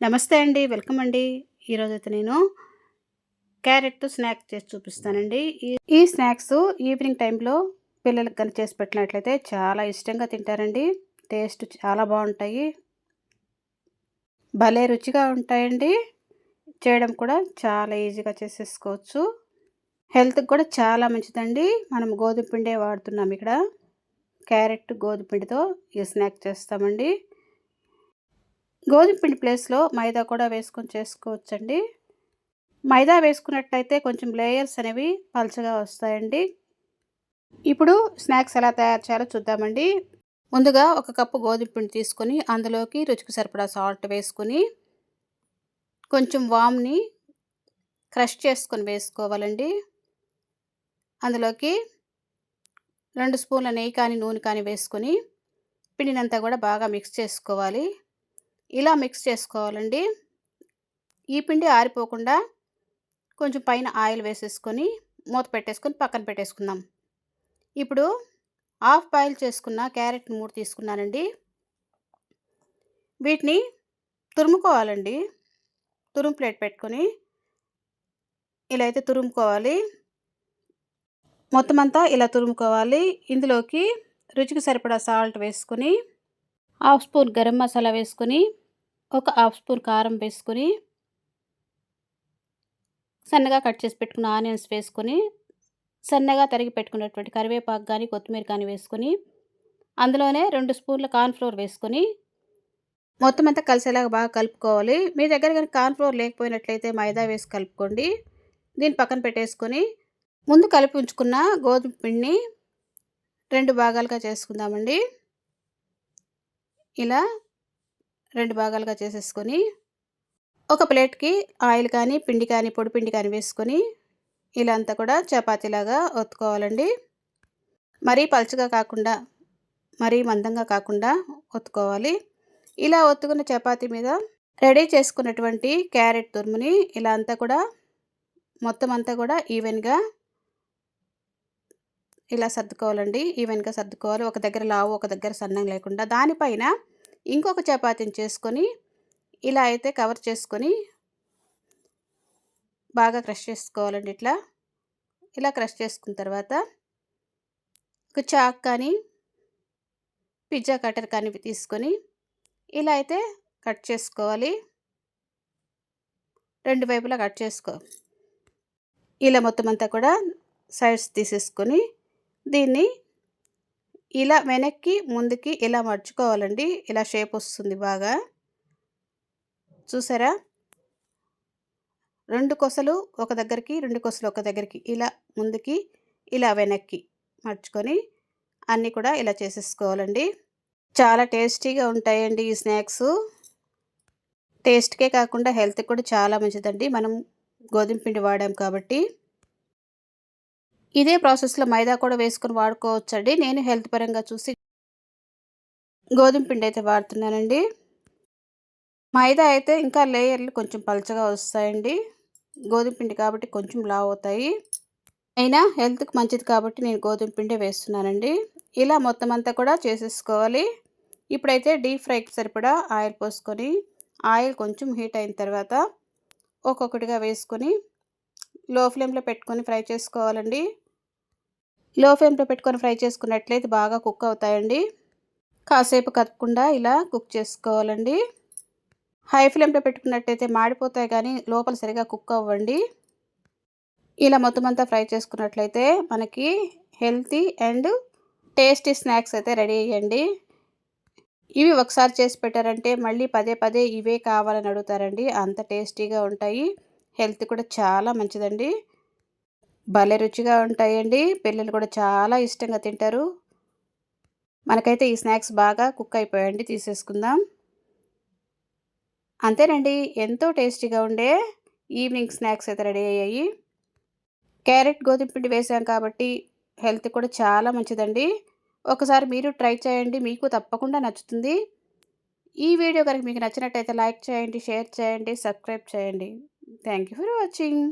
నమస్తే అండి వెల్కమ్ అండి. ఈరోజు అయితే నేను క్యారెట్తో స్నాక్స్ చేసి చూపిస్తానండి. ఈ స్నాక్స్ ఈవినింగ్ టైంలో పిల్లలకు కానీ చేసి పెట్టినట్లయితే చాలా ఇష్టంగా తింటారండి. టేస్ట్ చాలా బాగుంటాయి. భలే రుచిగా ఉంటాయండి. చేయడం కూడా చాలా ఈజీగా చేసేసుకోవచ్చు. హెల్త్కి కూడా చాలా మంచిదండి. మనం గోధుమ పిండే వాడుతున్నాం ఇక్కడ. క్యారెట్ గోధుమ పిండితో ఈ స్నాక్ చేస్తామండి. గోధుమ పిండి ప్లేస్లో మైదా కూడా వేసుకొని చేసుకోవచ్చండి. మైదా వేసుకున్నట్లయితే కొంచెం లేయర్స్ అనేవి పలచగా వస్తాయండి. ఇప్పుడు స్నాక్స్ ఎలా తయారు చేయాలో చూద్దామండి. ముందుగా ఒక కప్పు గోధుమ పిండి తీసుకొని అందులోకి రుచికి సరిపడా సాల్ట్ వేసుకొని కొంచెం వామ్ని క్రష్ చేసుకొని వేసుకోవాలండి. అందులోకి రెండు స్పూన్ల నెయ్యి కానీ నూనె కానీ వేసుకొని పిండినంతా కూడా బాగా మిక్స్ చేసుకోవాలి. ఇలా మిక్స్ చేసుకోవాలండి. ఈ పిండి ఆరిపోకుండా కొంచెం పైన ఆయిల్ వేసేసుకొని మూత పెట్టేసుకొని పక్కన పెట్టేసుకుందాం. ఇప్పుడు హాఫ్ బాయిల్ చేసుకున్న క్యారెట్ మూడు తీసుకున్నానండి. వీటిని తురుముకోవాలండి. తురుము ప్లేట్ పెట్టుకొని ఇలా అయితే తురుముకోవాలి. మొత్తం అంతా ఇలా తురుముకోవాలి. ఇందులోకి రుచికి సరిపడా సాల్ట్ వేసుకొని హాఫ్ స్పూన్ గరం మసాలా వేసుకొని ఒక హాఫ్ స్పూన్ కారం వేసుకొని సన్నగా కట్ చేసి పెట్టుకున్న ఆనియన్స్ వేసుకొని సన్నగా తరిగి పెట్టుకున్నటువంటి కరివేపాకు కానీ కొత్తిమీర కానీ వేసుకొని అందులోనే రెండు స్పూన్ల కార్న్ఫ్లోర్ వేసుకొని మొత్తం అంతా కలిసేలాగా బాగా కలుపుకోవాలి. మీ దగ్గర కానీ కార్న్ఫ్లోర్ లేకపోయినట్లయితే మైదా వేసి కలుపుకోండి. దీన్ని పక్కన పెట్టేసుకొని ముందు కలిపి ఉంచుకున్న గోధుమ పిండిని రెండు భాగాలుగా చేసుకుందామండి. ఇలా రెండు భాగాలుగా చేసేసుకొని ఒక ప్లేట్కి ఆయిల్ కానీ పిండి కానీ పొడి పిండి కానీ వేసుకొని ఇలా అంతా కూడా చపాతీలాగా ఒత్తుకోవాలండి. మరీ పలుచగా కాకుండా మరీ మందంగా కాకుండా ఒత్తుకోవాలి. ఇలా ఒత్తుకున్న చపాతీ మీద రెడీ చేసుకున్నటువంటి క్యారెట్ తురుముని ఇలా అంతా కూడా మొత్తం అంతా కూడా ఈవెన్గా ఇలా సర్దుకోవాలండి. ఈవెన్గా సర్దుకోవాలి. ఒక దగ్గర లావు ఒక దగ్గర సన్నం లేకుండా దానిపైన ఇంకొక చపాతీని చేసుకొని ఇలా అయితే కవర్ చేసుకొని బాగా క్రష్ చేసుకోవాలండి ఇట్లా. ఇలా క్రష్ చేసుకున్న తర్వాత ఒక చాక్ కానీ పిజ్జా కటర్ కానీ తీసుకొని ఇలా అయితే కట్ చేసుకోవాలి. రెండు వైపులా కట్ చేసుకో. ఇలా మొత్తం అంతా కూడా సైడ్స్ తీసేసుకొని దీన్ని ఇలా వెనక్కి ముందుకి ఇలా మర్చుకోవాలండి. ఇలా షేప్ వస్తుంది బాగా. చూసారా? రెండు కొసలు ఒక దగ్గరికి రెండు కొసలు ఒక దగ్గరికి ఇలా ముందుకి ఇలా వెనక్కి మర్చుకొని అన్నీ కూడా ఇలా చేసేసుకోవాలండి. చాలా టేస్టీగా ఉంటాయండి ఈ స్నాక్స్. టేస్ట్కే కాకుండా హెల్త్కి కూడా చాలా మంచిదండి. మనం గోధుమ పిండి వాడాం కాబట్టి. ఇదే ప్రాసెస్లో మైదా కూడా వేసుకొని వాడుకోవచ్చండి. నేను హెల్త్ పరంగా చూసి గోధుమ పిండి అయితే వాడుతున్నానండి. మైదా అయితే ఇంకా లేయర్లు కొంచెం పలచగా వస్తాయండి. గోధుమ పిండి కాబట్టి కొంచెం లావ్ అవుతాయి అయినా హెల్త్కి మంచిది కాబట్టి నేను గోధుమ పిండి వేస్తున్నానండి. ఇలా మొత్తం అంతా కూడా చేసేసుకోవాలి. ఇప్పుడైతే డీప్ ఫ్రైకి సరిపడా ఆయిల్ పోసుకొని ఆయిల్ కొంచెం హీట్ అయిన తర్వాత ఒక్కొక్కటిగా వేసుకొని లో ఫ్లేమ్లో పెట్టుకొని ఫ్రై చేసుకోవాలండి. లో ఫ్లేమ్లో పెట్టుకొని ఫ్రై చేసుకున్నట్లయితే బాగా కుక్ అవుతాయండి. కాసేపు కదపకుండా ఇలా కుక్ చేసుకోవాలండి. హై ఫ్లేమ్లో పెట్టుకున్నట్టయితే మాడిపోతాయి కానీ లోపల సరిగా కుక్ అవ్వండి. ఇలా మొత్తం అంతా ఫ్రై చేసుకున్నట్లయితే మనకి హెల్తీ అండ్ టేస్టీ స్నాక్స్ అయితే రెడీ అయ్యండి. ఇవి ఒకసారి చేసి పెట్టారంటే మళ్ళీ పదే పదే ఇవే కావాలని అడుగుతారండి. అంత టేస్టీగా ఉంటాయి. హెల్త్ కూడా చాలా మంచిదండి. భలే రుచిగా ఉంటాయండి. పిల్లలు కూడా చాలా ఇష్టంగా తింటారు. మనకైతే ఈ స్నాక్స్ బాగా కుక్ అయిపోయండి తీసేసుకుందాం. అంతేనండి. ఎంతో టేస్టీగా ఉండే ఈవినింగ్ స్నాక్స్ అయితే రెడీ అయ్యాయి. క్యారెట్ గోధుమ పిండి వేసాం కాబట్టి హెల్త్ కూడా చాలా మంచిదండి. ఒకసారి మీరు ట్రై చేయండి. మీకు తప్పకుండా నచ్చుతుంది. ఈ వీడియో కనుక మీకు నచ్చినట్టయితే లైక్ చేయండి షేర్ చేయండి సబ్స్క్రైబ్ చేయండి. Thank for watching.